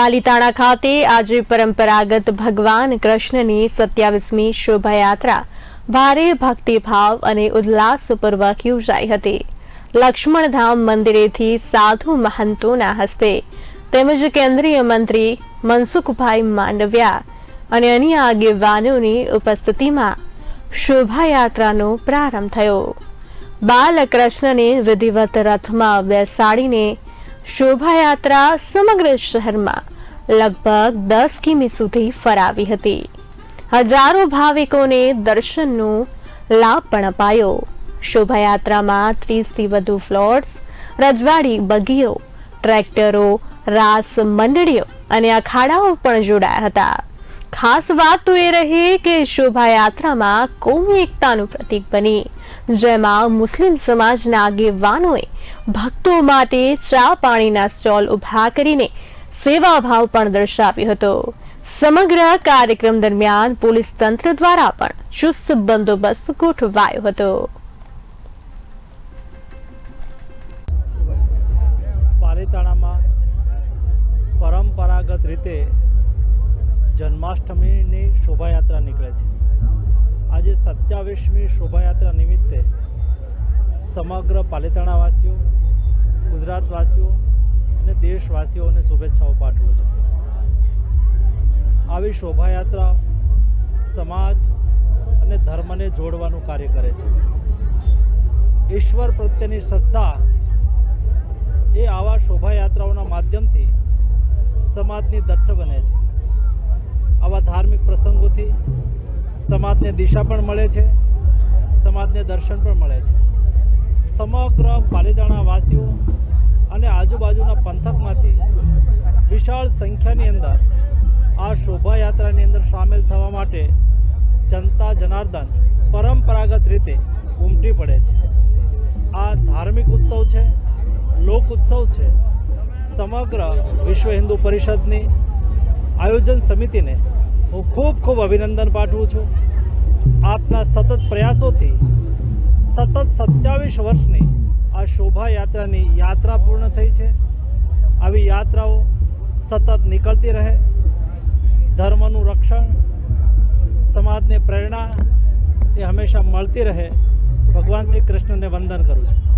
પાલીતાણા ખાતે આજે પરંપરાગત ભગવાન કૃષ્ણની સત્યાવીસમી શોભાયાત્રા ભારે ભક્તિભાવ અને ઉલ્લાસપૂર્વક યોજાઈ હતી. લક્ષ્મણધામ મંદિરેથી સાધુ મહંતોના હસ્તે તેમજ કેન્દ્રીય મંત્રી મનસુખભાઈ માંડવિયા અને અન્ય આગેવાનોની ઉપસ્થિતિમાં શોભાયાત્રાનો પ્રારંભ થયો. બાલકૃષ્ણને વિધિવત રથમાં બેસાડીને શોભાયાત્રા સમગ્ર શહેરમાં લગભગ દસ કિમી સુધી ફરાવી હતી. હજારો ભાવિકોને દર્શનનો લાભ પણ અપાયો. શોભાયાત્રામાં ત્રીસથી વધુ ફ્લોટ્સ રજવાડી બગીઓ ટ્રેક્ટરો, રાસ મંડળીઓ અને અખાડાઓ પણ જોડાયા હતા. ખાસ વાત તો એ રહી કે શોભાયાત્રામાં કોમી એકતાનું પ્રતીક બની. જેમાં મુસ્લિમ સમાજના આગેવાનોએ ભક્તો માટે ચા પાણીના સ્ટોલ ઊભા કરીને સેવાભાવ પણ દર્શાવ્યો હતો. સમગ્ર કાર્યક્રમ દરમિયાન પોલીસ તંત્ર દ્વારા પણ ચુસ્ત બંદોબસ્ત ગોઠવાયો હતો. પાલીતાણામાં પરંપરાગત રીતે જન્માષ્ટમીની શોભાયાત્રા નીકળે છે. આજે સત્યાવીસમી શોભાયાત્રા નિમિત્તે સમગ્ર પાલિતાણાવાસીઓ, ગુજરાતવાસીઓ અને દેશવાસીઓને શુભેચ્છાઓ પાઠવું છું. આવી શોભાયાત્રા સમાજ અને ધર્મને જોડવાનું કાર્ય કરે છે. ઈશ્વર પ્રત્યેની શ્રદ્ધા એ આવા શોભાયાત્રાઓના માધ્યમથી સમાજની દટ્ટ બને છે. આવા ધાર્મિક પ્રસંગોથી સમાજને દિશા પણ મળે છે, સમાજને દર્શન પણ મળે છે. સમગ્ર પાલીતાણા વાસીઓ અને આજુબાજુના પંથકમાંથી વિશાળ સંખ્યાની અંદર આ શોભાયાત્રાની અંદર સામેલ થવા માટે જનતા જનાર્દન પરંપરાગત રીતે ઉમટી પડે છે. આ ધાર્મિક ઉત્સવ છે, લોક ઉત્સવ છે. સમગ્ર વિશ્વ હિન્દુ પરિષદની આયોજન સમિતિને હું ખૂબ ખૂબ અભિનંદન પાઠવું છું. આપના સતત પ્રયાસોથી સતત સત્યાવીસ વર્ષની આ શોભાયાત્રાની યાત્રા પૂર્ણ થઈ છે. આવી યાત્રાઓ સતત નીકળતી રહે. ધર્મનું રક્ષણ, સમાજને પ્રેરણા એ હંમેશા મળતી રહે. ભગવાન શ્રી કૃષ્ણને વંદન કરું છું.